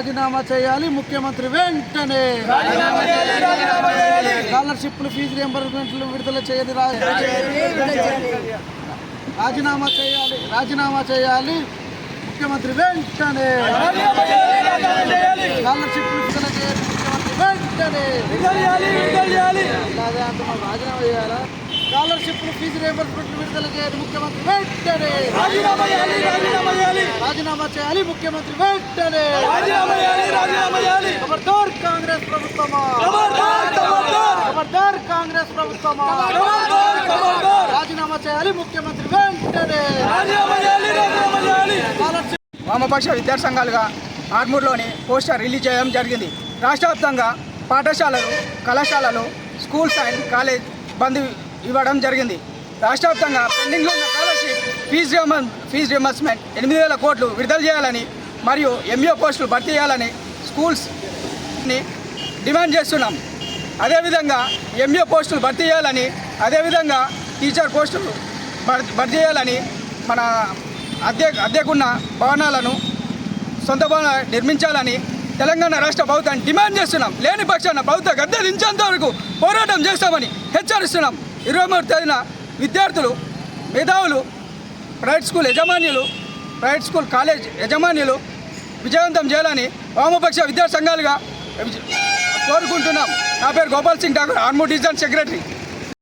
రాజీనామా చేయాలి ముఖ్యమంత్రి వెంటనే. స్కాలర్షిప్లు ఫీజు రియంబర్స్మెంట్లు విడుదల చేయని రా- రాజీనామా చేయాలి రాజీనామా చేయాలి ముఖ్యమంత్రి వెంటనే. స్కాలర్షిప్లు విడుదల ముఖ్యమంత్రి వెంటనే. రాజీనామా చేయాలా? స్కాలర్షిప్లు ఫీజు రియంబర్స్మెంట్లు విడుదల చేయని ముఖ్యమంత్రి వెంటనే. చేయాలి చేయాలి. రాజీనామా చేయాలి ముఖ్యమంత్రి వెంటనే. రాజీనామా చేయాలి. రాజీనామా చేయాలి ఖబర్దార్ కాంగ్రెస్ ప్రభుత్వమా? ఖబర్దార్ ఖబర్దార్ ఖబర్దార్ కాంగ్రెస్ ప్రభుత్వమా? ఖబర్దార్ ఖబర్దార్ రాజీనామా చేయాలి. ముఖ్యమంత్రి వెంటనే. రాజీనామా చేయాలి రాజీనామా చేయాలి. స్కాలర్షిప్ వామపక్ష విద్యార్థి సంఘాలుగా ఆర్మూర్లోని పోస్టర్ రిలీజ్ చేయడం జరిగింది. రాష్ట్ర వ్యాప్తంగా పాఠశాలలు కళాశాలలు స్కూల్స్ అండ్ కాలేజ్ బంద్ ఇవ్వడం జరిగింది. రాష్ట్ర వ్యాప్తంగా పెండింగ్లో ఉన్న స్కాలర్షిప్ ఫీజు రియంబర్ ఫీజు రియంబర్స్మెంట్ ఎనిమిది వేల కోట్లు విడుదల చేయాలని మరియు ఎంఈఓ పోస్టులు భర్తీ చేయాలని స్కూల్స్ని డిమాండ్ చేస్తున్నాం. అదేవిధంగా ఎంఏ పోస్టులు భర్తీ చేయాలని అదేవిధంగా టీచర్ పోస్టులు భర్తీ చేయాలని మన అద్దె అద్దెకున్న భవనాలను సొంత భవనాలు నిర్మించాలని తెలంగాణ రాష్ట్ర ప్రభుత్వాన్ని డిమాండ్ చేస్తున్నాం. లేని పక్షాన ప్రభుత్వ గద్దె దించేంత వరకు పోరాటం చేస్తామని హెచ్చరిస్తున్నాం. ఇరవై మూడు తేదీన విద్యార్థులు మేధావులు ప్రైవేట్ స్కూల్ యజమానులు ప్రైవేట్ స్కూల్ కాలేజ్ యజమానులు విజయవంతం చేయాలని వామపక్ష విద్యా సంఘాలుగా కోరుకుంటున్నాం. నా పేరు గోపాల్ సింగ్ ఠాకూర్ ఆర్మూ డివిజన్ సెక్రటరీ.